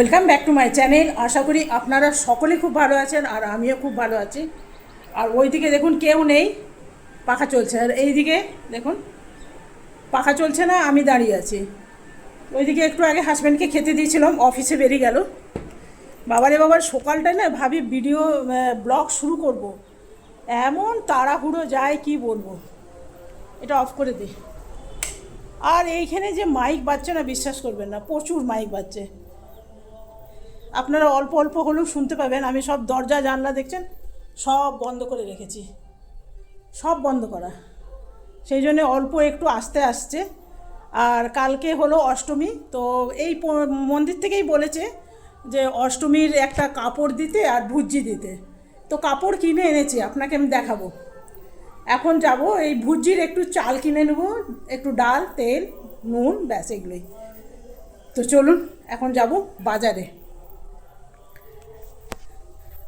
Welcome back to my channel আশা করি আপনারা সকলে খুব ভালো আছেন আর আমিও খুব ভালো আছি। আর ওইদিকে দেখুন কেউ নেই, পাখা চলছে। আর এইদিকে দেখুন, পাখা চলছে না, আমি দাঁড়িয়ে আছি। ওইদিকে একটু আগে হাজব্যান্ডকে খেতে দিয়েছিলাম অফিসে বেরিয়ে গেল। বাবারে বাবার সকালটায় না ভাবি ভিডিও ব্লগ শুরু করব। এমন তাড়াহুড়ো যায়, কি বলব? এটা অফ করে দিই আর এইখানে যে মাইক বাজছে না, বিশ্বাস করবেন না, প্রচুর মাইক বাজছে। আপনারা অল্প অল্প হলেও শুনতে পাবেন। আমি সব দরজা, জানলা দেখছেন, সব বন্ধ করে রেখেছি। সব বন্ধ করা। সেই জন্যে অল্প একটু আস্তে আসছে। আর কালকে হলো অষ্টমী, তো এই মন্দির থেকেই বলেছে যে অষ্টমীর একটা কাপড় দিতে আর ভুজি দিতে। তো কাপড় কিনে এনেছি, আপনাকে আমি দেখাবো। এখন যাব, এই ভুজির একটু চাল কিনে নেব, একটু ডাল, তেল, নুন, ব্যাস এগুলোই। তো চলুন, এখন যাব বাজারে।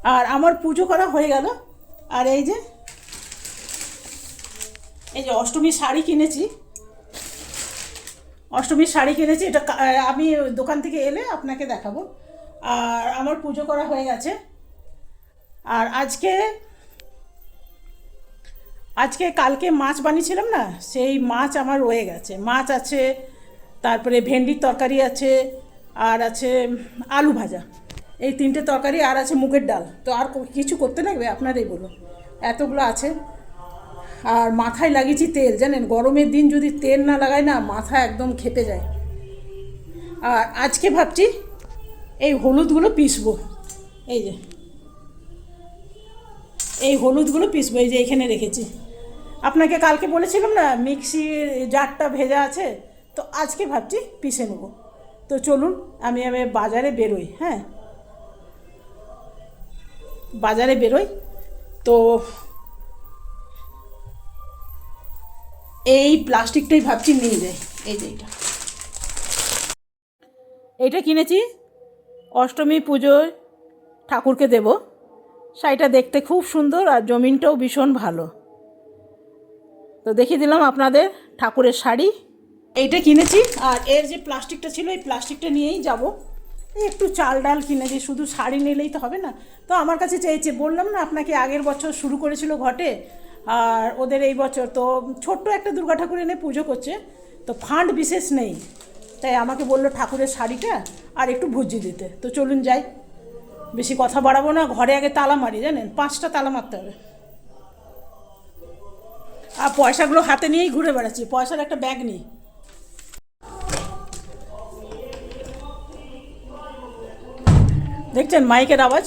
আর আমার পুজো করা হয়ে গেল। আর এই যে এই যে অষ্টমীর শাড়ি কিনেছি। অষ্টমীর শাড়ি কিনেছি, এটা আমি দোকান থেকে এলে আপনাকে দেখাবো। আর আমার পুজো করা হয়ে গেছে। আর আজকে আজকে কালকে মাছ বানিয়েছিলাম না, সেই মাছ আমার রয়ে গেছে। মাছ আছে, তারপরে ভেন্ডির তরকারি আছে, আর আছে আলু ভাজা। এই তিনটে তরকারি আর আছে মুগের ডাল। তো আর কিছু করতে লাগবে? আপনারাই বলুন। এতগুলো আছে। আর মাথায় লাগিয়েছি তেল, জানেন? গরমের দিন যদি তেল না লাগায় না, মাথা একদম খেপে যায়। আর আজকে ভাবছি এই হলুদগুলো পিসবো এই যে। এই হলুদগুলো পিসবো এই যে এখানে রেখেছি। আপনাকে কালকে বলেছিলাম না, মিক্সির জারটা ভেজা আছে? তো আজকে ভাবছি পিষে নেব। তো চলুন, আমি আমি বাজারে বেরোই হ্যাঁ? বাজারে বেরোই। তো এই প্লাস্টিকটাই ভাবছি নিয়ে যাই। এই যে এইটা এইটা কিনেছি। অষ্টমী পুজোয় ঠাকুরকে দেব। শাড়িটা দেখতে খুব সুন্দর আর জমিনটাও ভীষণ ভালো। তো দেখিয়ে দিলাম আপনাদের ঠাকুরের শাড়ি। এইটা কিনেছি আর এর যে প্লাস্টিকটা ছিল, এই প্লাস্টিকটা নিয়েই যাব। একটু চাল ডাল কিনে কিনেছি শুধু শাড়ি নিলেই তো হবে না। তো আমার কাছে চেয়েছে, বললাম না, আপনাকে আগের বছর শুরু করেছিল ঘটে, আর ওদের এই বছর তো ছোট্ট একটা দুর্গা ঠাকুর এনে পুজো করছে, তো ফান্ড বিশেষ নেই। তাই আমাকে বলল ঠাকুরের শাড়িটা আর একটু ভুজি দিতে। তো চলুন যাই, বেশি কথা বাড়াবো না, ঘরে আগে তালা মারি, জানেন? পাঁচটা তালা মারতে হবে। আর পয়সাগুলো হাতে নিয়েই ঘুরে বেড়াচ্ছি, পয়সার একটা ব্যাগ নিই। দেখছেন মাইকের আওয়াজ?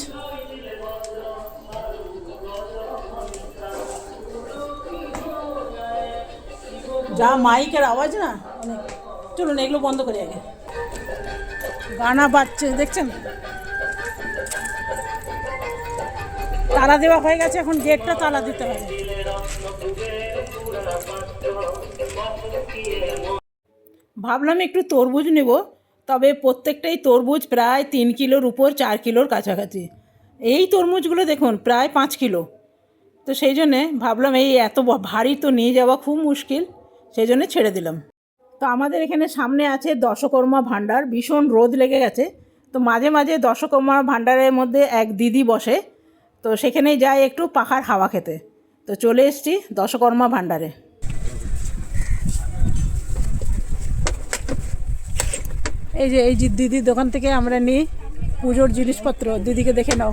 যা মাইকের আওয়াজ না, অনেক। চলুন, এগুলো বন্ধ করে আগে। গানা বাজছে, দেখছেন? তালা দেওয়া হয়ে গেছে, এখন গেটটা তালা দিতে হবে। ভাবলাম একটু তরমুজ নেব। তবে প্রত্যেকটাই তরমুজ প্রায় তিন কিলোর উপর চার কিলোর কাছাকাছি। এই তরমুজগুলো দেখুন, প্রায় পাঁচ কিলো। তো সেই জন্যে ভাবলাম এই এত ভারী তো নিয়ে যাওয়া খুব মুশকিল, সেই জন্যে ছেড়ে দিলাম। তো আমাদের এখানে সামনে আছে দশকর্মা ভাণ্ডার, ভীষণ রোদ লেগে গেছে। তো মাঝে মাঝে দশকর্মা ভাণ্ডারের মধ্যে এক দিদি বসে, তো সেখানেই যাই একটু পাখার হাওয়া খেতে। তো চলে এসছি দশকর্মা ভাণ্ডারে। এই যে এই যে দিদির দোকান থেকে আমরা নিই পুজোর জিনিসপত্র। দিদিকে দেখে নাও।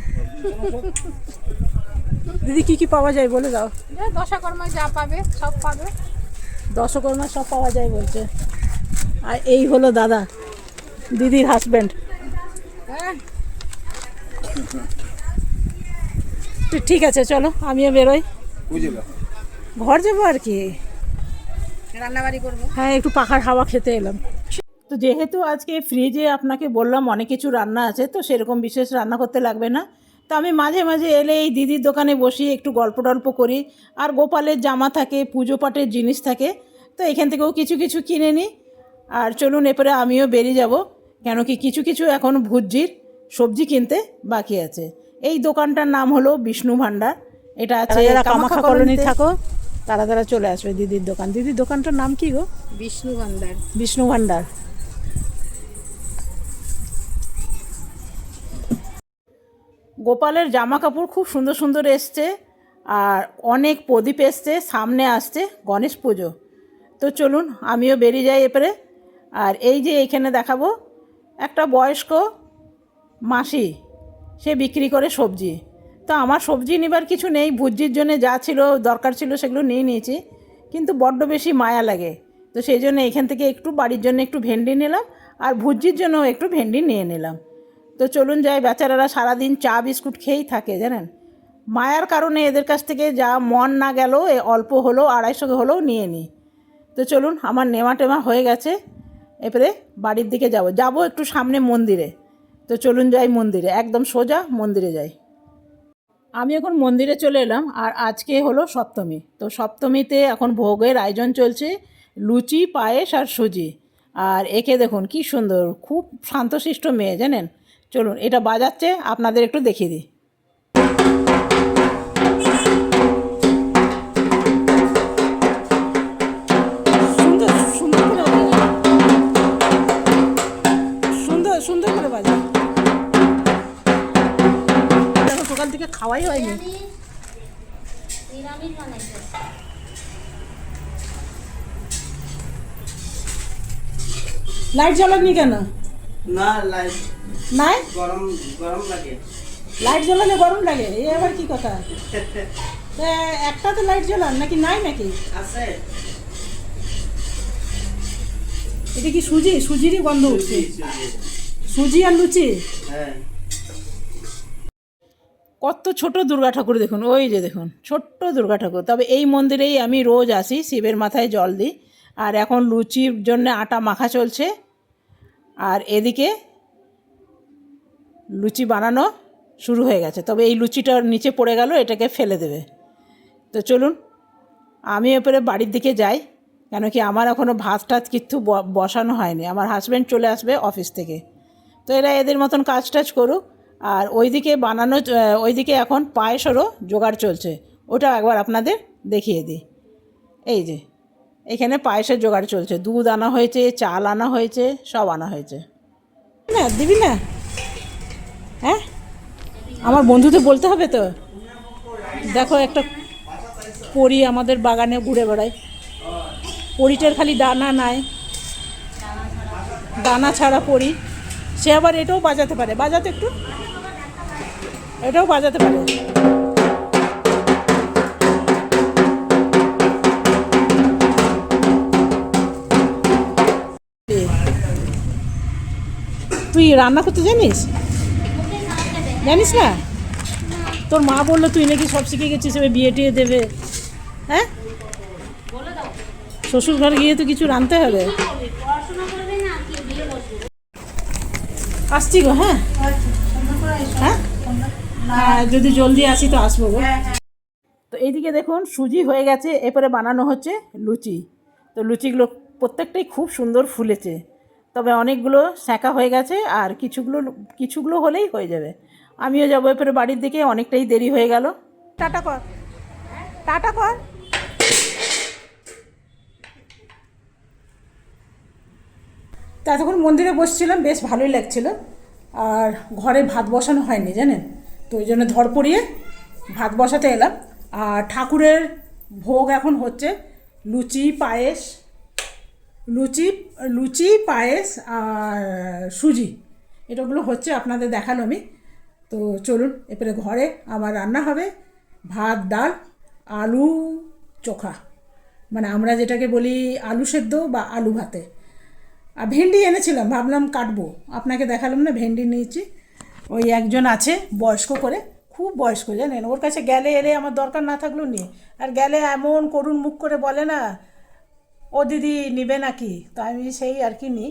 দিদি কি কি পাওয়া যায় বলে দাও। যে দশাকর্মায় যা পাবে সব পাবে। দশকর্মা সব পাওয়া যায় বলছে। আর এই হলো দাদা দিদির হাজব্যান্ড হ্যাঁ। ঠিক আছে চলো আমিও বেরোই। ঘর যাব আর কি? রান্নাবাড়ি করব। হ্যাঁ একটু পাখার হাওয়া খেতে এলাম। তো যেহেতু আজকে ফ্রিজে আপনাকে বললাম অনেক কিছু রান্না আছে তো সেরকম বিশেষ রান্না করতে লাগবে না। তো আমি মাঝে মাঝে এলে এই দিদির দোকানে বসি একটু গল্প টল্প করি। আর গোপালের জামা থাকে পুজো পাটের জিনিস থাকে তো এখান থেকেও কিছু কিছু কিনে নিই। আর চলুন এরপরে আমিও বেরিয়ে যাব কেন কি কিছু কিছু এখন ভুজির সবজি কিনতে বাকি আছে। এই দোকানটার নাম হলো বিষ্ণু ভাণ্ডার। এটা আছে কামাখা কলোনি থাকো তারা তারা চলে আসবে দিদির দোকান। দিদির দোকানটার নাম কি গো? বিষ্ণু ভান্ডার বিষ্ণু ভাণ্ডার। গোপালের জামা কাপড় খুব সুন্দর সুন্দর এসছে আর অনেক প্রদীপ এসছে, সামনে আসছে গণেশ পুজো। তো চলুন, আমিও বেরিয়ে যাই এবারে আর এই যে এখানে দেখাবো, একটা বয়স্ক মাসি, সে বিক্রি করে সবজি। তো আমার সবজি নেবার কিছু নেই, ভুজির জন্য যা ছিল, দরকার ছিল সেগুলো নিয়ে নিয়েছি, কিন্তু বড্ড বেশি মায়া লাগে। তো সেই জন্য এখান থেকে একটু বাড়ির জন্য একটু ভেন্ডি নিলাম, আর ভুজির জন্য একটু ভেন্ডি নিয়ে নিলাম। তো চলুন যাই, বেচারারা সারাদিন চা, বিস্কুট খেয়েই থাকে, জানেন? মায়ার কারণে এদের কাছ থেকে যা মন না গেল, এ অল্প হলেও, আড়াইশো হলেও নিয়ে নিই তো চলুন, আমার নেমা টেমা হয়ে গেছে। এবারে বাড়ির দিকে যাব। যাব একটু সামনে মন্দিরে। তো চলুন যাই মন্দিরে। একদম সোজা মন্দিরে যাই। আমি এখন মন্দিরে চলে এলাম, আর আজকে হলো সপ্তমী। তো সপ্তমীতে এখন ভোগের আয়োজন চলছে, লুচি, পায়েস আর সুজি। আর একে দেখুন, কি সুন্দর, খুব শান্তশিষ্ট মেয়ে, জানেন? চলুন, এটা বাজাচ্ছে, আপনাদের একটু দেখিয়ে দিই। সুন্দর করে দেখো, সকাল থেকে খাওয়াই হয়নি। লাইট জ্বালাননি কেন? না লাইট নাই? গরম গরম লাগে। লাইট জ্বালালে গরম লাগে এই আবার কি কথা? একটা তো লাইট জ্বালান নাকি নাই নাকি? আছে। এটা কি সুজি? সুজিরই গন্ধ উঠছে। সুজি আর লুচি? হ্যাঁ। কত ছোট দুর্গা ঠাকুর দেখুন ওই যে দেখুন ছোট্ট দুর্গা ঠাকুর। তবে এই মন্দিরেই আমি রোজ আসি শিবের মাথায় জল দিই। আর এখন লুচির জন্য আটা মাখা চলছে। আর এদিকে লুচি বানানো শুরু হয়ে গেছে। তবে এই লুচিটা নিচে পড়ে গেল, এটাকে ফেলে দেবে। তো চলুন, আমি এরপরে বাড়ির দিকে যাই, কেন কি আমার এখনও ভাত টাত কিচ্ছু ব- বসানো হয়নি। আমার হাজব্যান্ড চলে আসবে অফিস থেকে। তো এরা এদের মতন কাজ টাজ করুক। আর ওইদিকে বানানো ওইদিকে এখন পায়েসেরও জোগাড় চলছে। ওটা একবার আপনাদের দেখিয়ে দিই। এই যে। এখানে পায়েসের জোগাড় চলছে। দুধ আনা হয়েছে, চাল আনা হয়েছে, সব আনা হয়েছে। না, দিবি না? হ্যাঁ? আমার বন্ধুদের বলতে হবে তো? দেখো একটা পরি আমাদের বাগানে ঘুরে বেড়ায়। পরিটার খালি দানা নাই। দানা ছাড়া পরি। সে আবার এটাও বাজাতে পারে। বাজাতে একটু? এটাও বাজাতে পারে। তুই রান্না করতে জানিস? জানিস না? তোর মা বলল তুই নাকি সব শিখে গেছিস, এবার বিয়ে টিয়ে দেবে। হ্যাঁ? শ্বশুর ঘর গিয়ে তো কিছু রাঁধতে হবে। আসছি গো হ্যাঁ? হ্যাঁ? হ্যাঁ যদি জলদি আসি তো আসব গো। তো এইদিকে দেখুন, সুজি হয়ে গেছে, এরপরে বানানো হচ্ছে লুচি। তো লুচিগুলো প্রত্যেকটাই খুব সুন্দর ফুলেছে। তবে অনেকগুলো সেঁকা হয়ে গেছে আর কিছুগুলো কিছুগুলো হলেই হয়ে যাবে। আমিও যাব এরপরে বাড়ির দিকে, অনেকটাই দেরি হয়ে গেল। টাটা কর। টাটা কর। তা তখন মন্দিরে বসছিলাম, বেশ ভালোই লাগছিল। আর ঘরে ভাত বসানো হয়নি, জানেন? তো ওই জন্য ধর পড়িয়ে ভাত বসাতে এলাম। আর ঠাকুরের ভোগ এখন হচ্ছে লুচি, পায়েস লুচি লুচি, পায়েস আর সুজি। এটাগুলো হচ্ছে আপনাদের দেখাল আমি। তো চলুন এরপরে ঘরে আমার রান্না হবে। ভাত, ডাল, আলু, চোখা। মানে আমরা যেটাকে বলি আলু সেদ্ধ বা আলু ভাতে। আর ভেন্ডি এনেছিলাম, ভাবলাম কাটবো। আপনাকে দেখালাম না, ভেন্ডি নিয়েছি। ওই একজন আছে, বয়স্ক করে। খুব বয়স্ক, জানেন? ওর কাছে গেলে এলে আমার দরকার না থাকলেও নিয়ে। আর গেলে এমন করুণ মুখ করে বলে না ও দিদি নিবে নাকি? তো আমি সেই আর কি নিই।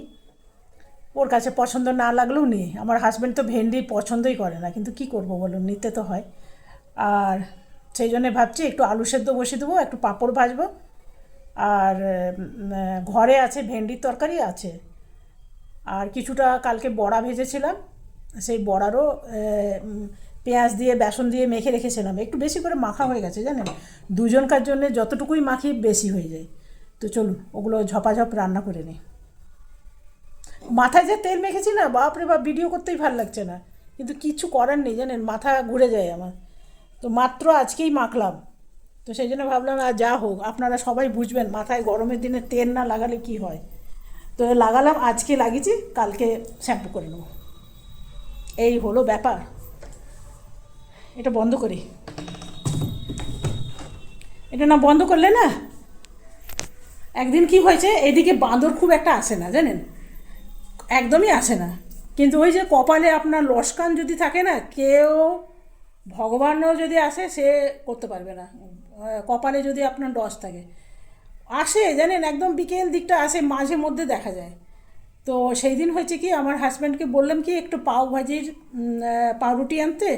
ওর কাছে পছন্দ না লাগলেও নিই। আমার হাজব্যান্ড তো ভেন্ডি পছন্দই করে না, কিন্তু কি করব বলুন? নিতে তো হয়। আর সেই জন্যে ভাবছি একটু আলু সেদ্ধ বসিয়ে দেবো, একটু পাঁপড় ভাজবো। আর ঘরে আছে, ভেন্ডির তরকারি আছে। আর কিছুটা কালকে বড়া ভেজেছিলাম। সেই বড়ারও পেঁয়াজ দিয়ে, বেসন দিয়ে মেখে রেখেছিলাম। একটু বেশি করে মাখা হয়ে গেছে, জানেন? দুজনকার জন্য যতটুকুই মাখি বেশি হয়ে যায়। তো চলুন, ওগুলো ঝপাঝপ রান্না করে নিই। মাথায় যে তেল মেখেছি না, বাপরে বাপ ভিডিও করতেই ভালো লাগছে না। কিন্তু কিছু করার নেই, জানেন, মাথা ঘুরে যায় আমার। তো মাত্র আজকেই মাখলাম। তো সেই জন্য ভাবলাম, আর যা হোক, আপনারা সবাই বুঝবেন, মাথায় গরমের দিনে তেল না লাগালে কি হয়? তো লাগালাম, আজকে লাগিয়েছি, কালকে শ্যাম্পু করে নেব। এই হলো ব্যাপার। এটা বন্ধ করি। এটা না বন্ধ করলে না একদিন কি হয়েছে, এদিকে বাঁদর খুব একটা আসে না, জানেন? একদমই আসে না। কিন্তু ওই যে কপালে আপনার লস্কান যদি থাকে না, কেউ, ভগবানও যদি আসে, সে করতে পারবে না। কপালে যদি আপনার ডস থাকে। আসে, জানেন? একদম বিকেল দিকটা আসে, মাঝে মধ্যে দেখা যায়। তো সেই দিন হয়েছে কি, আমার হাজব্যান্ডকে বললাম কি, একটু পাও ভাজির পাউরুটি আনতে,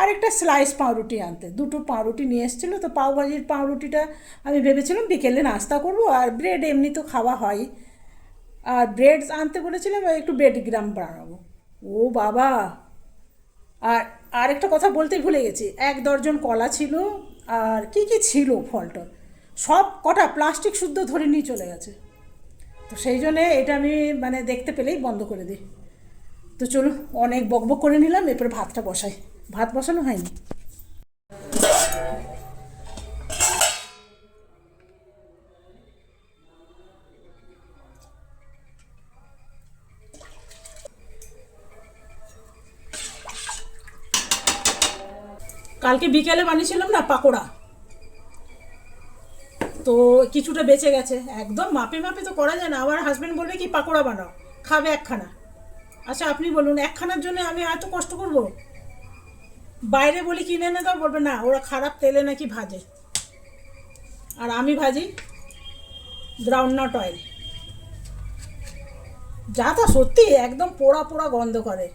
আর একটা স্লাইস পাউরুটি আনতে। দুটো পাউরুটি নিয়ে এসেছিল, তো পাও ভাজির পাউরুটিটা আমি ভেবেছিলাম বিকেলে নাস্তা করব, আর ব্রেড এমনি তো খাওয়া হয়। আর ব্রেড আনতে বলেছিলাম একটু ব্রেড গ্রাম বানাবো। ও বাবা! আর আর একটা কথা বলতে ভুলে গেছি, এক দর্জন কলা ছিল, আর কি কি ছিল ফলটল সব কটা প্লাস্টিক শুদ্ধ ধরে নিয়ে চলে গেছে। তো সেই জন্যে এটা আমি মানে দেখতে পেলেই বন্ধ করে দিই। তো চলো, অনেক বকবক করে নিলাম, এরপরে ভাতটা বসাই। ভাত বসানো হয়নি। কালকে বিকেলে বানিয়েছিলাম না, পাকোড়া? তো কিছুটা বেঁচে গেছে। একদম মাপে মাপে তো করা যায় না। আমার হাজব্যান্ড বলবে কি, পাকোড়া বানাও, খাবে একখানা। আচ্ছা আপনি বলুন, একখানার জন্য আমি এত কষ্ট করব? বাইরে বলি কিনে এনে দাও? বলবে, না, ওরা খারাপ তেলে নাকি ভাজে। আর আমি ভাজি গ্রাউন্ডনাট অয়েল যা তা সত্যি একদম পোড়া পোড়া গন্ধ করে।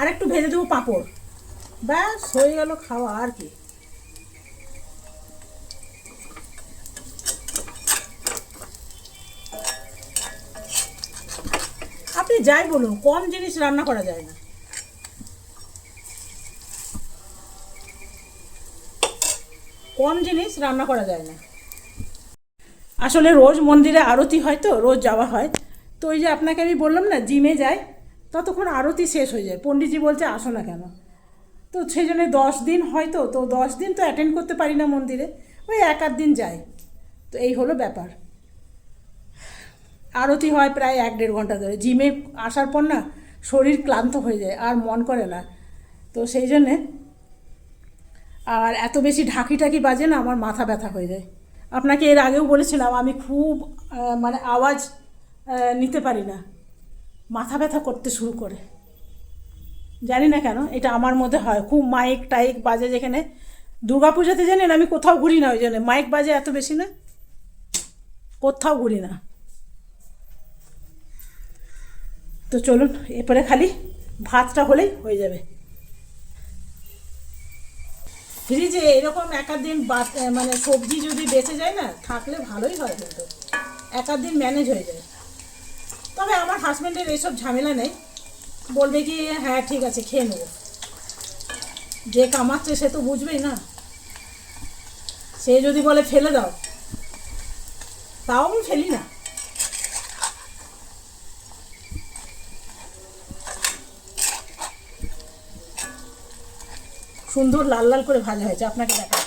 আর একটু ভেজে দেবো পাঁপড়। ব্যাস, হয়ে গেল খাওয়া, আর কি। আপনি যাই বলুন, কম জিনিস রান্না করা যায় না। কম জিনিস রান্না করা যায় না। আসলে রোজ মন্দিরে আরতি হয় তো, রোজ যাওয়া হয়। তো ওই যে আপনাকে আমি বললাম না, জিমে যাই। ততক্ষণ আরতি শেষ হয়ে যায়। পণ্ডিতজি বলছে, আসো না কেন? তো সেই জন্য দশ দিন হয়তো তো দশ দিন তো অ্যাটেন্ড করতে পারি না মন্দিরে। ওই এক আধ দিন যাই। তো এই হলো ব্যাপার। আরতি হয় প্রায় এক দেড় ঘণ্টা ধরে। জিমে আসার পর না শরীর ক্লান্ত হয়ে যায়, আর মন করে না। তো সেই জন্যে আর এত বেশি ঢাকি টাকি বাজে না, আমার মাথা ব্যথা হয়ে যায়। আপনাকে এর আগেও বলেছিলাম, আমি খুব মানে আওয়াজ নিতে পারি না। মাথা ব্যথা করতে শুরু করে। জানি না কেন, এটা আমার মধ্যে হয়। খুব মাইক টাইক বাজে যেখানে। দুর্গা পুজোতে জানেন, আমি কোথাও ঘুরি না ওই জন্য। মাইক বাজে এত বেশি না। কোথাও ঘুরি না। তো চলুন, এরপরে খালি ভাতটা হলেই হয়ে যাবে। ফ্রিজে এরকম এক আধ দিন বাত- মানে সবজি যদি বেঁচে যায় না, থাকলে ভালোই হয় কিন্তু। এক আধ দিন ম্যানেজ হয়ে যায়। তবে আমার হাজব্যান্ডের এইসব ঝামেলা নেই। বলবে কি হ্যাঁ ঠিক আছে, খেয়ে নেব। যে কামাচ্ছে সে তো বুঝবেই না। সে যদি বলে, ফেলে দাও। তাও আমি ফেলি না। সুন্দর লাল লাল করে ভাজা হয়েছে, আপনাকে দেখা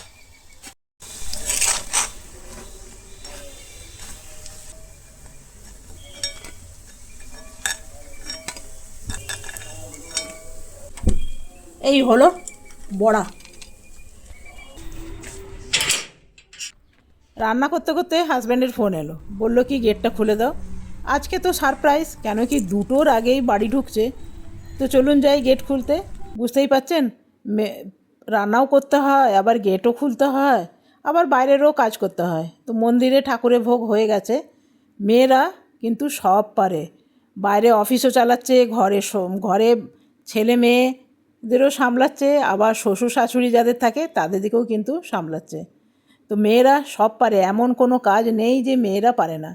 এই হলো বড়া। রান্না করতে করতে হাজব্যান্ডের ফোন এলো। বলল, কি গেটটা খুলে দাও? আজকে তো সারপ্রাইজ কেন কি দুটোর আগেই বাড়ি ঢুকছে। তো চলুন যাই গেট খুলতে। বুঝতেই পাচ্ছেন? রান্নাও করতে হয়, আবার গেটও খুলতে হয়, আবার বাইরেরও কাজ করতে হয়। তো মন্দিরে ঠাকুরের ভোগ হয়ে গেছে। মেয়েরা কিন্তু সব পারে। বাইরে অফিসও চালাচ্ছে, ঘরে ঘরে ছেলে মেয়েদেরও সামলাচ্ছে, আবার শ্বশুর শাশুড়ি যাদের থাকে তাদের দিকেও কিন্তু সামলাচ্ছে। তো মেয়েরা সব পারে, এমন কোনো কাজ নেই যে মেয়েরা পারে না।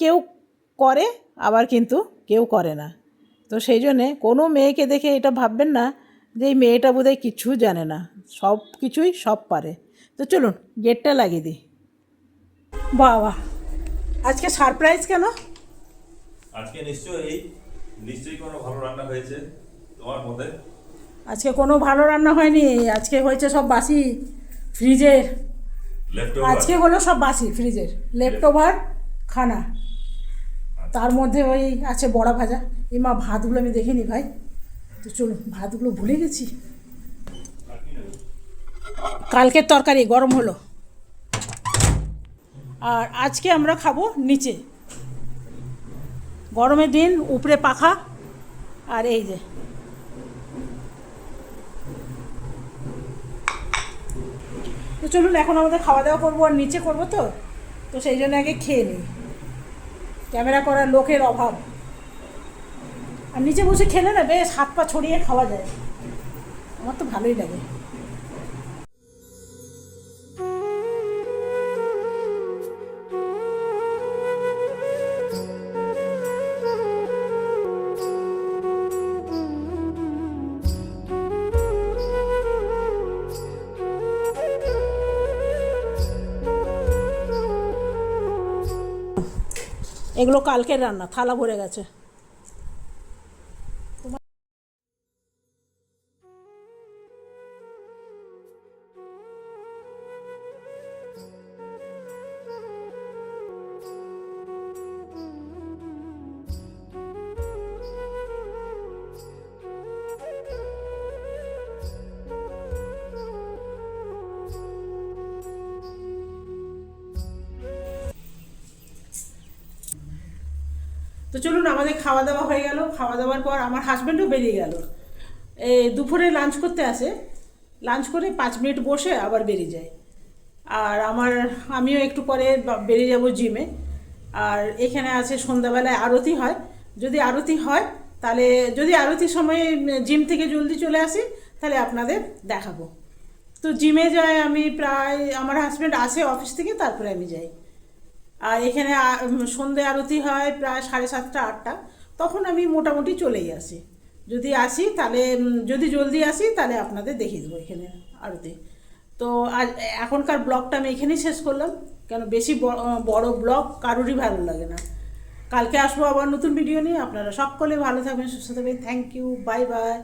কেউ করে, আবার কিন্তু কেউ করে না। তো সেই জন্যে কোনো মেয়েকে দেখে এটা ভাববেন না যে এই মেয়েটা বোধহয় কিছু জানে না। সব কিছুই সব পারে। তো চলুন, গেটটা লাগিয়ে দিই। বাবা, আজকে সারপ্রাইজ কেন? আজকে নিশ্চয়ই নিশ্চয়ই কোনো ভালো রান্না হয়েছে তোমার মতে? আজকে কোনো ভালো রান্না হয়নি আজকে হয়েছে সব বাসি ফ্রিজের। আজকে হলো সব বাসি ফ্রিজের। লেফট ওভার খানা তার মধ্যে ওই আছে বড়া ভাজা। এই মা ভাতগুলো আমি দেখিনি ভাই। তো চলুন ভাতগুলো ভুলে গেছি। কালকের তরকারি গরম হলো। আর আজকে আমরা খাব নিচে। গরমের দিন উপরে পাখা আর এই যে তো চলুন, এখন আমাদের খাওয়া দাওয়া করব, আর নিচে করব তো। তো সেই জন্য আগে খেয়ে নিই। ক্যামেরা করার লোকের অভাব। আর নিচে বসে খেলে না, বেশ হাত পা ছড়িয়ে খাওয়া যায়। আমার তো ভালোই লাগে। এগুলো কালকের রান্না থালা ভরে গেছে। তো চলুন, আমাদের খাওয়া দাওয়া হয়ে গেল। খাওয়া দাওয়ার পর আমার হাজব্যান্ডও বেরিয়ে গেল। এই দুপুরে লাঞ্চ করতে আসে। লাঞ্চ করে পাঁচ মিনিট বসে আবার বেরিয়ে যায়। আর আমার, আমিও একটু পরে বেরিয়ে যাব জিমে আর এখানে আছে সন্ধ্যাবেলায় আরতি হয়। যদি আরতি হয়, তাহলে, যদি আরতির সময় জিম থেকে জলদি চলে আসি, তাহলে আপনাদের দেখাবো। তো জিমে যাই আমি প্রায়, আমার হাজব্যান্ড আসে অফিস থেকে, তারপরে আমি যাই। আর এখানে সন্ধে আরতি হয় প্রায় সাড়ে সাতটা, আটটা। তখন আমি মোটামুটি চলেই আসি। যদি আসি তাহলে যদি জলদি আসি তাহলে আপনাদের দেখিয়ে দেবো এখানে আরতি। তো আর এখনকার ব্লগটা আমি এখানেই শেষ করলাম। কেন বেশি বড় ব্লগ কারোরই ভালো লাগে না। কালকে আসব আবার নতুন ভিডিও নিয়ে। আপনারা সকলে ভালো থাকবেন, সুস্থ থাকবেন। Thank you bye bye